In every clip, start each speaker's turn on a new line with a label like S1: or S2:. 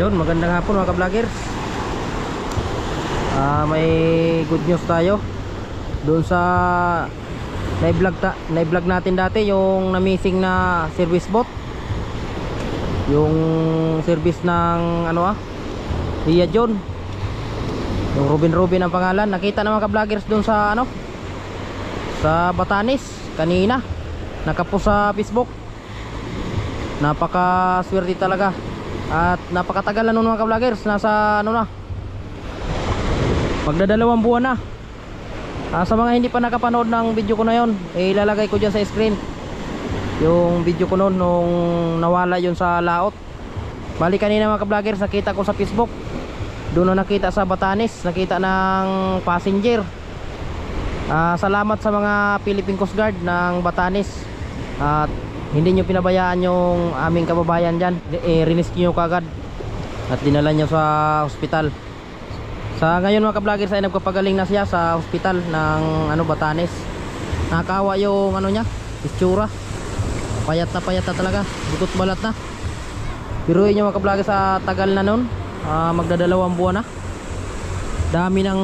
S1: Yun, magandang hapon mga ka-vloggers. Ah, may good news tayo. Doon sa na-vlog ta na-vlog natin dati yung na-missing na service bot. Yung service ng ano ah, Ria John. Yung Robin Robin ang pangalan. Nakita mga ka-vloggers doon sa ano? Sa Batanes kanina. Nakapost sa Facebook. Napaka swerte talaga. At napakatagal na nun mga ka-vloggers. Nasa ano na. Magdadalawang buwan na. Ah, sa mga hindi pa nakapanood ng video ko na yon, eh, ilalagay ko dyan sa screen. Yung video ko noon nung nawala yun sa laot. Bali kanina mga ka-vloggers nakita ko sa Facebook. Doon na nakita sa Batanes, nakita ng passenger. Ah, salamat sa mga Philippine Coast Guard ng Batanes. At hindi nyo pinabayaan yung aming kababayan dyan. Eh, rinisky nyo kagad. At dinala nyo sa hospital. Sa ngayon mga ka-vloggers ay nagpapagaling na siya sa hospital ng ano Batanes. Nakakawa yung ano niya, itsura. Payat na payat na talaga, butot balat na. Biruin nyo mga ka-vloggers sa tagal na nun. Ah, magdadalawang buwan na. Dami ng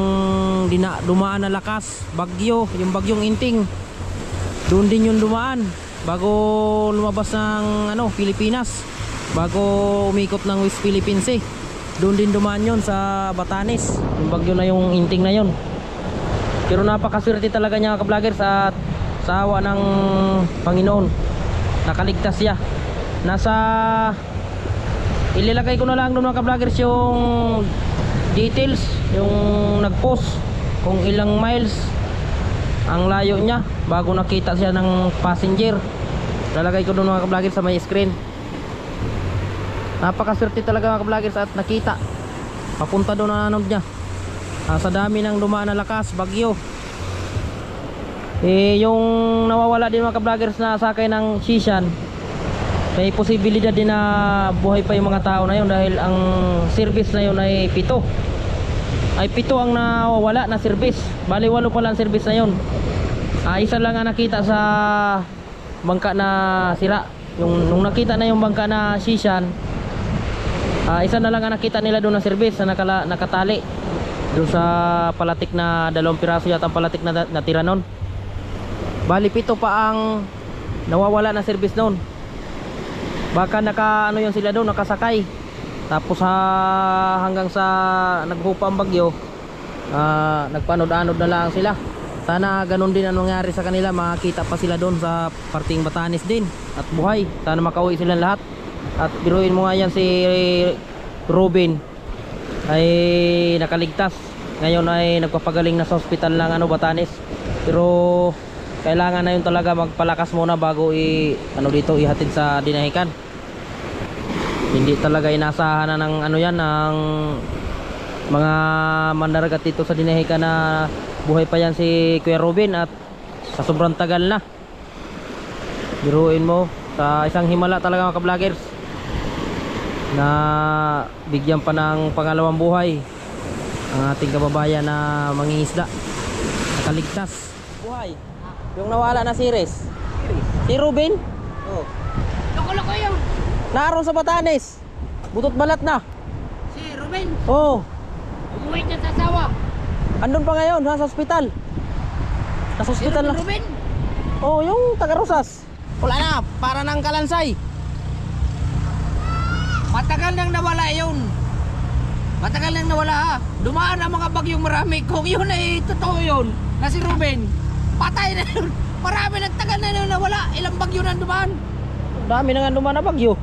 S1: dina, dumaan na lakas, bagyo, yung bagyong inting. Doon din yung dumaan bago lumabas ng ano, Pilipinas. Bago umikot ng West Philippines eh. Doon din dumaan yun sa Batanes. Yung bagyo na yung inting na yun. Pero napakaswerte talaga niya ka-vloggers at sa awa ng Panginoon. Nakaligtas siya. Nasa ililagay ko na lang doon mga ka-vloggers yung details, yung nag-post kung ilang miles ang layo niya bago nakita siya ng passenger. Lalagay ko doon mga ka-vloggers sa may screen. Napakaswerte talaga mga ka-vloggers at nakita. Papunta doon ang anod niya. Ah, sa dami ng dumaan na lakas, bagyo. Eh, yung nawawala din mga ka-vloggers na sakay ng Shishan, may posibilidad din na buhay pa yung mga tao na yun dahil ang service na yun ay pito. Ay pito ang nawawala na service. Bali walo pala ang service na yun. Ah, isa lang ang nakita sa bangka na sira. Yung nung nakita na yung bangka na Shishan, Ah, isa na lang ang nakita nila doon ng service na nakala, nakatali doon sa palatik na dalawang piraso yata ang palatik na na- natira noon. Bali pito pa ang nawawala na service noon. Baka naka ano yun sila doon nakasakay. Tapos ha, hanggang sa naghupa ang bagyo, ah, nagpanod-anod na lang sila. Sana ganun din ang nangyari sa kanila, makakita pa sila doon sa parting Batanes din at buhay. Sana makauwi sila lahat. At biruin mo nga yan si Robin ay nakaligtas. Ngayon ay nagpapagaling na sa ospital ng ano Batanes. Pero kailangan na yun talaga magpalakas muna bago i ano dito ihatid sa dinahikan. Hindi talaga inasahan na ng ano yan ng mga mandaragat dito sa dinahikan na buhay pa yan si Kuya Robin at sa sobrang tagal na. Biruin mo sa isang himala talaga mga ka-vloggers na bigyan pa ng pangalawang buhay ang ating kababayan na mangingisda nakaligtas. Buhay. Yung nawala na si Res. Si Ruben?
S2: Oh,
S3: Loko-loko yun.
S1: naroon sa Batanes. Butot balat na.
S3: Si Ruben,
S1: oh
S3: umuwi dyan sa asawa.
S1: Andun pa ngayon nasa ospital nasa ospital na
S3: Ruben,
S1: oh yung taga Rosas wala na para ng kalansay
S3: matagal nang nawala yun. Matagal nang nawala ha. Dumaan ang mga bagyong marami. Kung yun ay totoo yun, na si Ruben, patay na yun. Marami nagtagal na yun nawala. Ilang bagyo na dumaan.
S1: dami na nga dumaan na bagyo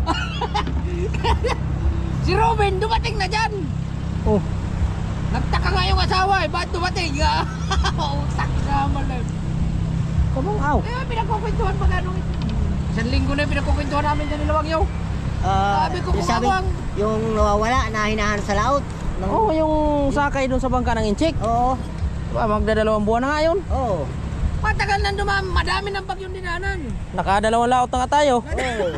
S3: Si Ruben, dumating na dyan.
S1: oh
S3: Nagtaka nga yung asawa eh. Ba't dumating? Utak naman na.
S1: kamang aw
S3: Eh, pinagkukwentuhan pa gano'n. Isang linggo na yung pinagkukwentuhan namin dyan nila Wagyo.
S2: ah,
S3: Sabi ko,
S2: yung sabi, yung nawawala na hinahanap sa laot. Ng,
S1: oh yung sakay dun sa bangka ng Inchik
S2: Oo.
S1: Ah, magdadalawang buwan na nga yun
S2: Oo.
S3: Matagal nang dumami. Madami ng bagyong dinanan.
S1: Nakadalawang laot na nga tayo.
S2: Oo.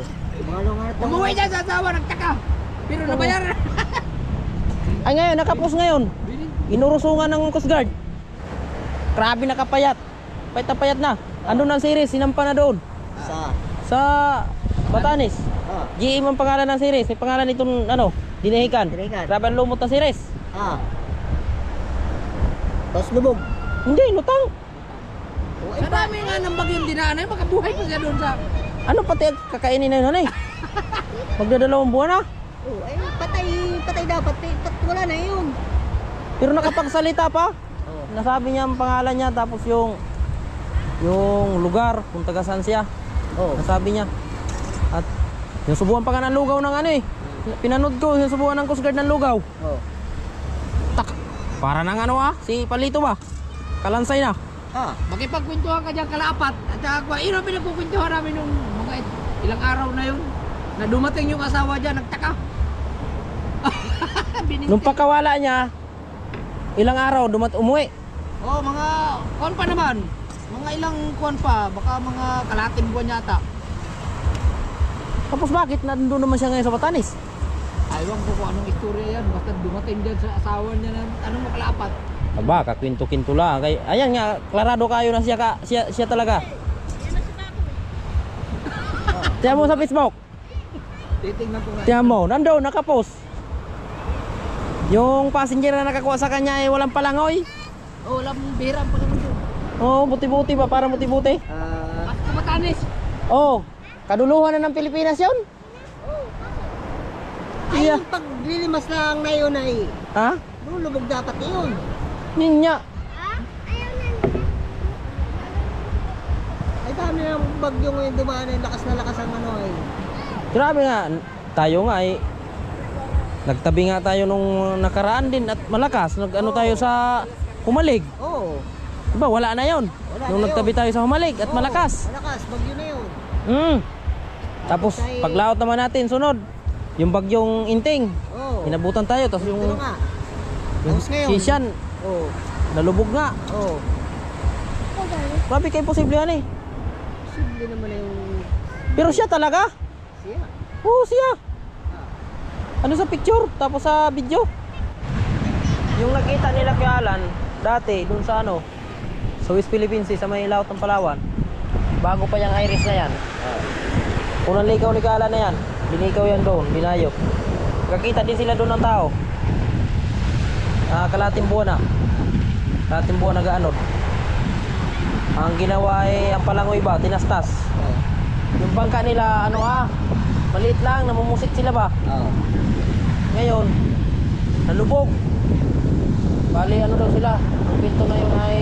S3: Umuwi dyan sa asawa, nagtaka. Pero nabayaran.
S1: Ay ngayon, nakapos ngayon. Inurusungan ng Coast Guard. Grabe nakapayat. Payat na payat na. Andun ang series, sinampa na doon.
S2: Sa...
S1: Sa Batanes.
S2: Ah.
S1: GM ang pangalan ng series. May pangalan itong ano, dinahikan.
S2: Dinahikan.
S1: Grabe ang lumot ng series.
S2: Ah. Tapos lubog.
S1: Hindi, lutang.
S2: O,
S3: Sa dami nga ng bagyong dinaan ay makabuhay pa siya doon sa...
S1: Ano pati kakainin na yun, hanay? Magdadalawang buwan na.
S2: oh, ay, patay, patay dapat. Eh, pat, wala na yun.
S1: Pero nakapagsalita pa.
S2: Oh.
S1: Nasabi niya ang pangalan niya tapos yung yung lugar kung taga saan siya.
S2: Oh.
S1: Nasabi niya. At yung subuhan pa nga ng lugaw ng ano eh. Pinanood ko yung subuhan ng Coast Guard ng lugaw.
S2: Oh.
S1: Tak. Para ng ano ah, si Palito ba? Kalansay na.
S2: Ah.
S3: Makipagkwentuhan ka dyan kalaapat. At saka, yun ang pinagkukwentuhan namin nung mga ilang araw na yun. Na dumating yung asawa dyan, nagtaka.
S1: Nung pagkawala niya, ilang araw dumat umuwi.
S3: Oh, mga kuwan pa naman. Mga ilang kuwan pa, baka mga kalating buwan yata.
S1: Tapos bakit nandun naman siya ngayon sa Batanes?
S3: Aywan ko kung anong istorya yan. Basta dumating dyan sa asawa niya ng anong makalapat.
S1: Aba, kakwinto-kinto lang. Kay, ayan nga, klarado kayo na siya, ka, siya, siya talaga. Tiyan mo sa Facebook.
S3: Titingnan ko nga.
S1: Tiyan mo, nandoon, nakapost. Yung passenger na nakakuha sa kanya ay walang palangoy.
S3: Oh, walang bihirang pa naman doon.
S1: Oo, oh, buti-buti ba? Para buti-buti.
S2: Ah.
S3: At kumatanis.
S1: Oo, oh, kaduluhan na ng Pilipinas yun.
S2: ay,
S1: Iya.
S2: pag lilimas lang na yun ay,
S1: Ha?
S2: lulubog dapat yun.
S1: Ninya.
S2: Ay, dami ng bagyo ngayon dumaan ay lakas na lakas ang ano ay.
S1: Grabe nga, tayo nga ay nagtabi nga tayo nung nakaraan din at malakas. Nag ano tayo sa Humalig.
S2: Oo.
S1: Diba, wala na yon.
S2: Wala
S1: Nung
S2: na
S1: nagtabi
S2: yun.
S1: tayo sa Humalig at
S2: Oo,
S1: malakas.
S2: Malakas, bagyo na yun.
S1: Mm. Tapos
S2: Ay-
S1: paglaot naman natin sunod, yung bagyong Inting.
S2: Oo.
S1: Inabutan tayo tapos
S2: Ito
S1: yung,
S2: nga.
S1: yung
S2: Tapos ngayon.
S1: Sishan
S2: Oo.
S1: nalubog nga.
S2: Oo.
S1: Grabe kayo posible yan eh.
S2: Simple naman na yung
S1: Pero siya talaga.
S2: siya.
S1: Oo, siya. Ano sa picture, tapos sa video. Yung nakita nila kay Alan, dati, dun sa ano, sa West Philippines, sa may laot ng Palawan, bago pa yung iris na yan. Unang likaw ni Kala na yan, binikaw yan doon, binayok. Kakita din sila doon ng tao. Ah, kalating buwan na. Kalating buwan nag-aanod. Ang ginawa ay, ang palangoy ba, tinastas. Yung bangka nila, ano ah, maliit lang, namumusit sila ba?
S2: Oo.
S1: Ngayon, nalubog. Bali, ano daw sila? Ang pinto na yun ay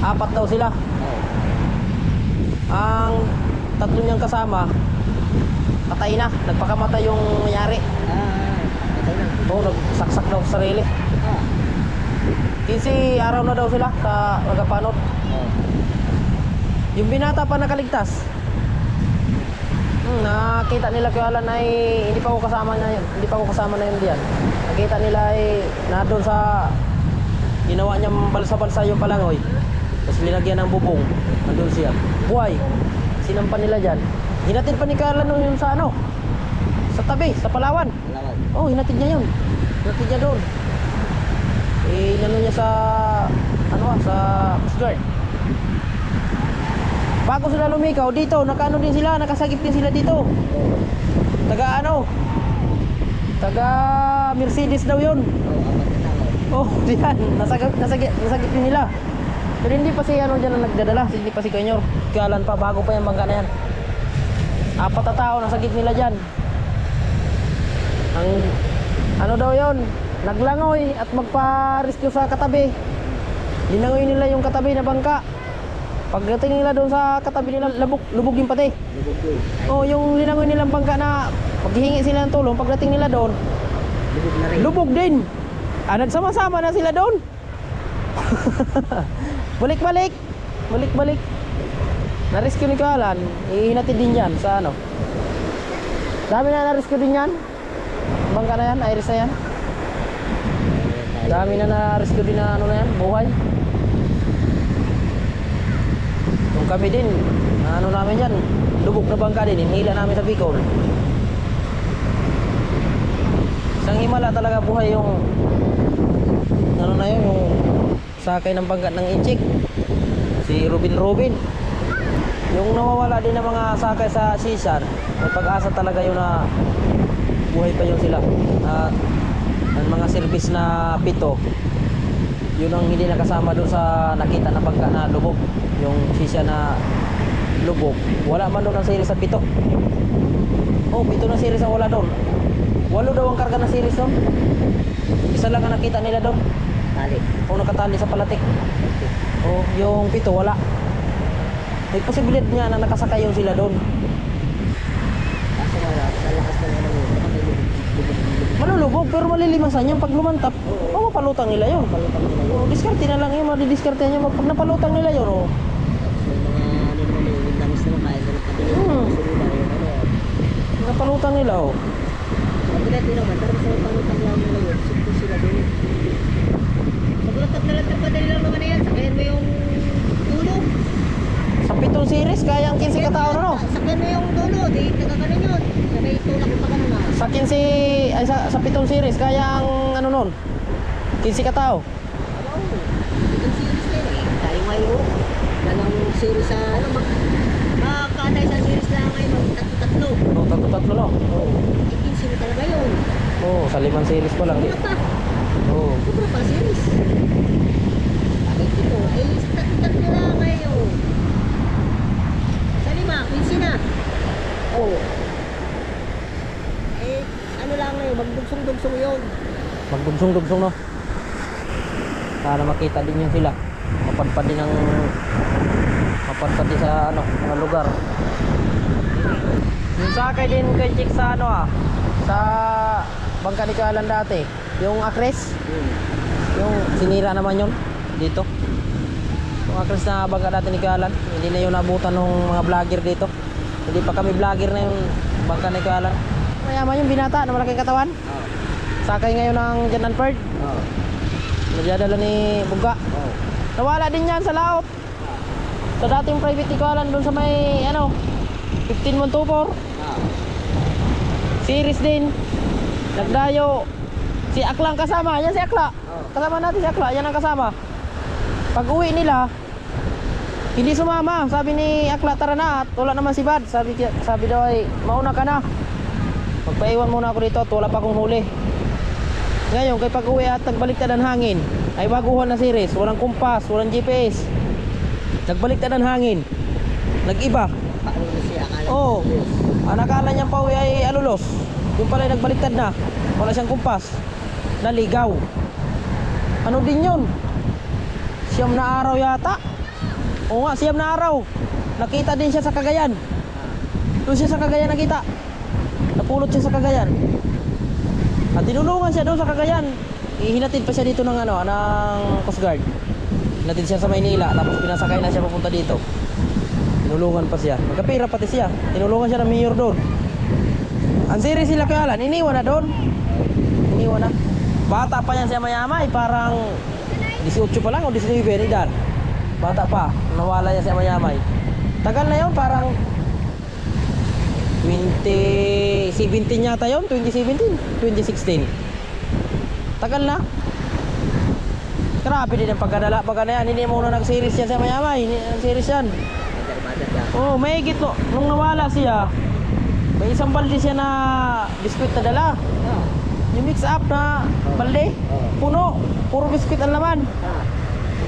S1: apat daw sila.
S2: Oo.
S1: Ang tatlo niyang kasama, patay na. Nagpakamatay yung mayari.
S2: Ah. Patay na.
S1: Oo, nagsaksak daw sa sarili.
S2: Ah.
S1: 15 araw na daw sila sa Agapanot.
S2: Oo.
S1: Yung binata pa nakaligtas. Nakita nila kay Alan ay hindi pa ako kasama na yun. Hindi pa ako kasama na yun diyan. Nakita nila ay na doon sa ginawa niyang balsa-balsa yung palangoy. Tapos linagyan ng bubong. Nandun siya. Buhay. Sinampan nila dyan. Hinatid pa ni Carla nung yun sa ano? Sa tabi, sa Palawan.
S2: Palawan.
S1: Oh, hinatid niya yun. Hinatid niya doon. Eh, inano niya sa, ano ah, sa Coast. Bago sila lumikaw, dito, nakaano din sila, nakasagip din sila dito. Taga ano? Taga Mercedes daw yun. Oh, diyan. Nasagip, nasagip, nasagip din nila. Pero hindi pa si ano dyan ang nagdadala. Hindi pa si Kanyor. Kalan pa, bago pa yung bangka na yan. Apat na tao, nasagip nila dyan. Ang, ano daw yon Naglangoy at magpa-rescue sa katabi. Linangoy nila yung katabi na bangka. Pagdating nila doon sa katabi nila, labog, lubog yung pati.
S2: Lubog yun.
S1: Oh, yung linangoy nilang bangka na maghihingi sila ng tulong, pagdating nila doon,
S2: Lubog na rin.
S1: lubog din. Ah, nagsama-sama na sila doon. Balik-balik. Balik-balik. Na-rescue ni Kalan, ihinatid din yan sa ano. Dami na na-rescue din yan. Bangka na yan, iris na yan. Dami na na-rescue din na ano na yan, buhay. Yung kami din, ano namin yan, lubog na bangka din, hinila namin sa Bicol. Isang himala talaga buhay yung ano na yun, yung sakay ng bangka ng Inchik. Si Robin Robin. Yung nawawala din ng mga sakay sa Sishan, may pag-asa talaga yun na buhay pa yun sila. At ang mga service na pito, yun ang hindi nakasama doon sa nakita na bangka na lubog. Yung Sishan na lubog. Wala man doon ang series sa pito. Oh, pito na series ang wala doon. Walo daw ang karga na series doon. Isa lang ang nakita nila doon.
S2: Tali.
S1: O nakatali sa palatik. O yung pito wala. May posibilidad nga na nakasakay yun sila doon.
S2: Kaso wala, sa lakas ng ano yun. Baka may lubog- lubog- lubog.
S1: Malulubog pero malilimasan yung pag lumantap. O mapalutang nila yun.
S2: Palutang nila yun.
S1: O diskarte na lang yun, madidiskarte nyo. Pag napalutang nila yun, o.
S2: May mga naman yung langis naman kaya sa kabila.
S1: Hmm. Napalutang nila, o.
S2: Magulat din naman, pero sa palutang lang nila yun. Sugpo sila doon. Magulat at nalatag madali lang naman na yan. Sakayan mo yung dulo.
S1: Sa pitong series, kaya ang 15 katao na, no?
S2: Sakyan mo yung dulo. Di kagakanan yun. Sabay tulak pa ka na.
S1: Sa 15, ay sa, sa pitong series, kaya ang ano nun? 15 katao.
S2: Oo. Itong series na yun eh. Tayo ngayon. Yan ang series sa ano. Mag, makakatay sa series lang ngayon. Mag tatlo-tatlo.
S1: O, tatlo-tatlo, no?
S2: Oo. Eh, 15 na talaga yun.
S1: Oo, sa limang series pa lang. di-
S2: Ano pa?
S1: Oo.
S2: Sobra pa series. Bakit ito? Eh, tatlo lang ngayon. Sa 15 na. Oo. Eh, ano lang ngayon, magdugsong-dugsong yun.
S1: Magdugsong-dugsong, no? Para makita din yun sila. Mapadpad din ang mapadpad din sa ano, mga lugar. Yung sakay din kay Chick sa ano ah, sa Bangka ni Kalan dati. Yung Acres, yung sinira naman yun dito. Yung Acres na bangka dati ni Kalan, hindi na yun nabutan ng mga vlogger dito. Hindi pa kami vlogger na yung Bangka ni Kalan. Mayaman yung binata na malaking katawan.
S2: Oo.
S1: Sakay ngayon ng Jan Alfred.
S2: Oo.
S1: Nagyadala ni Buga.
S2: Oo.
S1: Nawala din yan sa laot. Sa dating private ikalan doon sa may ano 15124.
S2: Oo.
S1: Series din. Nagdayo. Si Akla ang kasama. Yan si Akla.
S2: Oo.
S1: Kasama natin si Akla. Yan ang kasama. Pag uwi nila, hindi sumama. Sabi ni Akla, tara na. At wala naman si Bad. Sabi, sabi daw ay, mauna ka na. Magpaiwan muna ako dito at wala pa akong huli. Ngayon, kay pag uwi at nagbaliktad ang hangin, ay baguhan na series. Walang kumpas, walang GPS. Nagbaliktad ang hangin. Nag-iba. Oo.
S2: serious.
S1: Ang akala niyang pauwi ay alulos. Yung pala ay nagbaliktad na. Wala siyang kumpas. Naligaw. Ano din yun? Siyam na araw yata. Oo nga, siyam na araw. Nakita din siya sa Cagayan. Doon siya sa Cagayan nakita. Napulot siya sa Cagayan. At tinulungan siya doon sa Cagayan. Ihinatid pa siya dito ng ano, ng Coast Guard. Hinatid siya sa Maynila, tapos pinasakay na siya papunta dito. Tinulungan pa siya. Nagkapira pati siya. Tinulungan siya ng mayor doon. Ang serious sila kaya lan, iniwan na doon. Iniwan na. Bata pa yan siya mayamay, parang 18 pa lang o 19 edad. Bata pa, nawala yan siya mayamay. Tagal na yun, parang 2017 yata yun, 2017, 2016. Tagal na. Grabe din ang pagkadala, pagkana yan. Hindi mo na nag-series yan sa mayamay. Hindi nag-series yan. Oh, may higit no. Nung nawala siya, may isang balde siya na biskwit na dala.
S2: Oo.
S1: Yung mix up na balde,
S2: Oo.
S1: puno. Puro biskwit ang laman.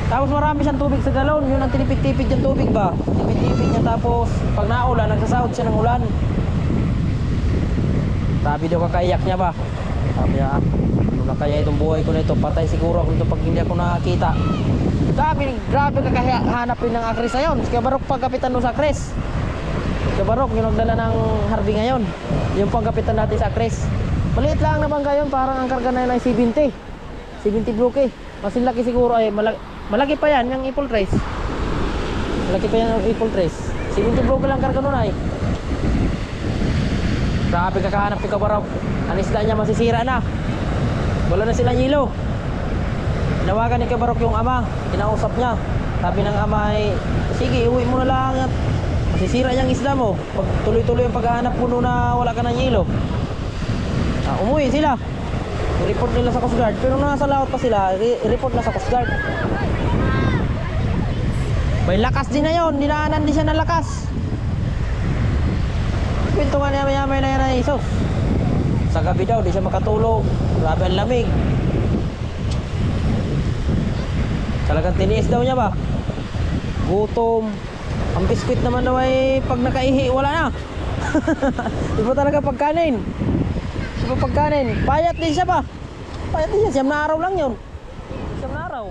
S2: Ah.
S1: Tapos marami siyang tubig sa galon. Yun ang tinipid-tipid yung tubig ba? Tipid-tipid niya tapos pag naulan, nagsasahod siya ng ulan. Sabi daw kakaiyak niya ba? Sabi niya, ano na kaya itong buhay ko na ito? Patay siguro ako nito pag hindi ako nakakita. Sabi, grabe kakahanapin ng Akris na yun. Si Kabarok pagkapitan doon sa Akris. Si Kabarok, yung nagdala ng Harvey ngayon. Yung pangkapitan natin sa Akris. Maliit lang naman ngayon, parang ang karga na yun ay 70. 70 bloke. Mas laki siguro ay malaki, malaki pa yan, yung Apple Trace. Malaki pa yan yung Apple Trace. 70 bloke lang karga nun ay. Grabe kakahanap ni Kabarok. Ang isda niya masisira na. Wala na silang hilo. Nawagan ni Kabarok yung ama. Kinausap niya. Sabi ng ama ay, sige, uwi mo na lang masisira yung isda mo. Pag tuloy-tuloy yung paghahanap puno na wala ka ng hilo. Ah, umuwi sila. I-report nila sa Coast Guard. Pero nasa laot pa sila, i- i-report na sa Coast Guard. May lakas din na yon, dinaanan din siya ng lakas. Kwento nga niya maya na yan na isos. Sa gabi daw, di siya makatulog. Grabe ang lamig. Talagang tiniis daw niya ba? Gutom. Ang biskwit naman daw ay pag nakaihi, wala na. di ba talaga pagkanin? Di ba pagkanin? Payat din siya ba? Payat din siya. Siyam na araw lang yun. Siyam na araw.